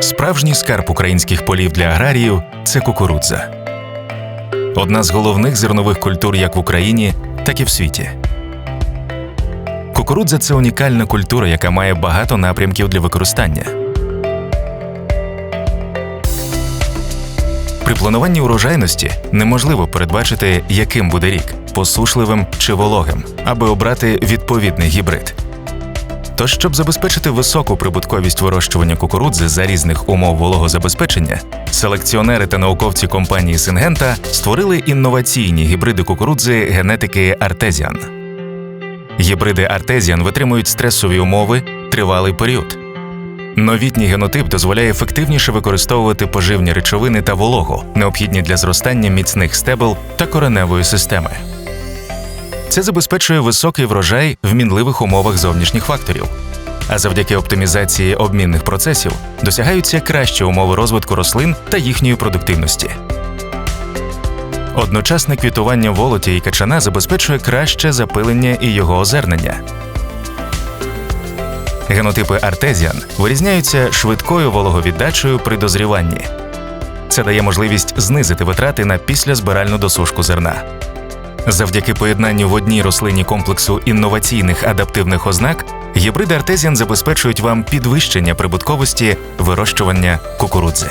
Справжній скарб українських полів для аграріїв це кукурудза. Одна з головних зернових культур як в Україні, так і в світі. Кукурудза це унікальна культура, яка має багато напрямків для використання. При плануванні урожайності неможливо передбачити, яким буде рік посушливим чи вологим, аби обрати відповідний гібрид. Тож, щоб забезпечити високу прибутковість вирощування кукурудзи за різних умов вологозабезпечення, селекціонери та науковці компанії Сингента створили інноваційні гібриди кукурудзи генетики Артезіан. Гібриди Артезіан витримують стресові умови тривалий період. Новітній генотип дозволяє ефективніше використовувати поживні речовини та вологу, необхідні для зростання міцних стебел та кореневої системи. Це забезпечує високий врожай в мінливих умовах зовнішніх факторів. А завдяки оптимізації обмінних процесів досягаються кращі умови розвитку рослин та їхньої продуктивності. Одночасне квітування волоті і качана забезпечує краще запилення і його озернення. Генотипи артезіан вирізняються швидкою вологовіддачею при дозріванні. Це дає можливість знизити витрати на післязбиральну досушку зерна. Завдяки поєднанню в одній рослині комплексу інноваційних адаптивних ознак, гібриди артезіан забезпечують вам підвищення прибутковості вирощування кукурудзи.